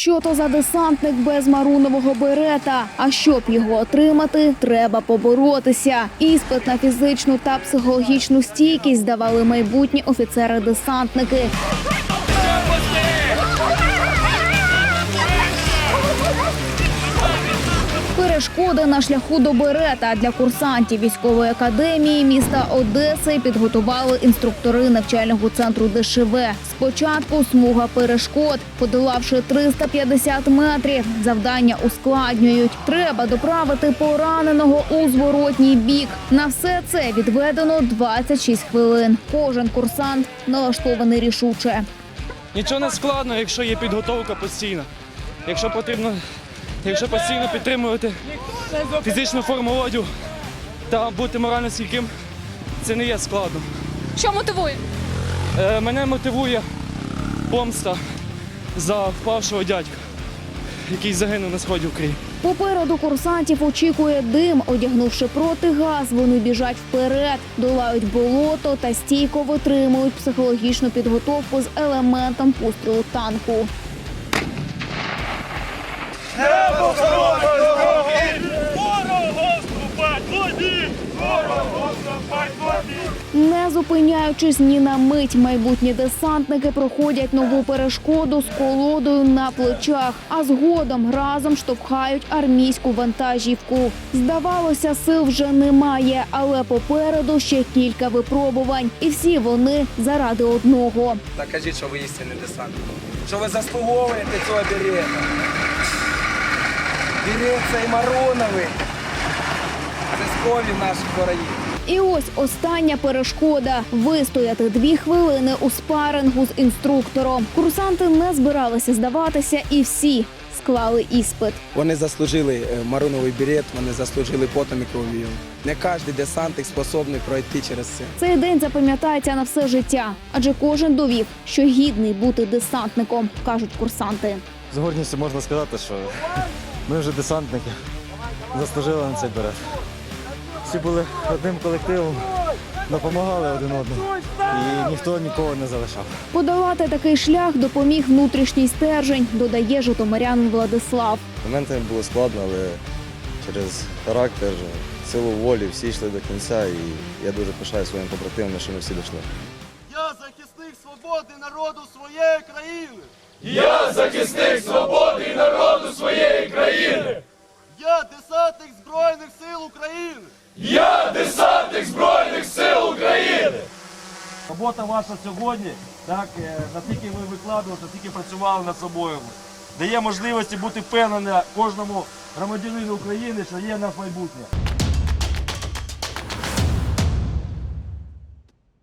Що то за десантник без марунового берета? А щоб його отримати, треба поборотися. Іспит на фізичну та психологічну стійкість давали майбутні офіцери-десантники. Перешкоди на шляху до берета для курсантів військової академії міста Одеси підготували інструктори навчального центру ДШВ. Спочатку смуга перешкод, подолавши 350 метрів. Завдання ускладнюють. Треба доправити пораненого у зворотній бік. На все це відведено 26 хвилин. Кожен курсант налаштований рішуче. Нічого не складно, якщо є підготовка постійна. Якщо потрібно, якщо постійно підтримувати фізичну форму одягу та бути морально стійким, це не є складно. Що мотивує? Е, мене мотивує помста за впавшого дядька, який загинув на сході України. Попереду курсантів очікує дим. Одягнувши протигаз, вони біжать вперед, долають болото та стійко витримують психологічну підготовку з елементом пострілу танку. Не зупиняючись ні на мить, майбутні десантники проходять нову перешкоду з колодою на плечах, а згодом разом штовхають армійську вантажівку. Здавалося, сил вже немає, але попереду ще кілька випробувань, і всі вони заради одного. Та кажіть, що ви істинний десантник. Що ви заслуговуєте цього берета. Берет цей Мароновий. Це з крові наших ворогів. І ось остання перешкода вистояти дві хвилини у спарингу з інструктором. Курсанти не збиралися здаватися, і всі склали іспит. Вони заслужили е, маруновий берет, вони заслужили потом і кров'ю. Не кожен десантник способний пройти через це. Цей день запам'ятається на все життя, адже кожен довів, що гідний бути десантником, кажуть курсанти. З гордістю можна сказати, що ми вже десантники заслужили на цей берет. Всі були одним колективом, допомагали один одному і ніхто нікого не залишав. Подолати такий шлях допоміг внутрішній стержень, додає житомирянин Владислав. Моментами було складно, але через характер, силу волі всі йшли до кінця, і я дуже пишаю своїм побратимам, що ми всі дійшли. Я захисник свободи народу своєї країни. Я захисник свободи десантник Збройних сил України. Я десантник Збройних сил України. Робота ваша сьогодні, так, е, наскільки ви викладували, наскільки працювали над собою, дає можливості бути впевнені кожному громадянину України, що є в нас майбутнє.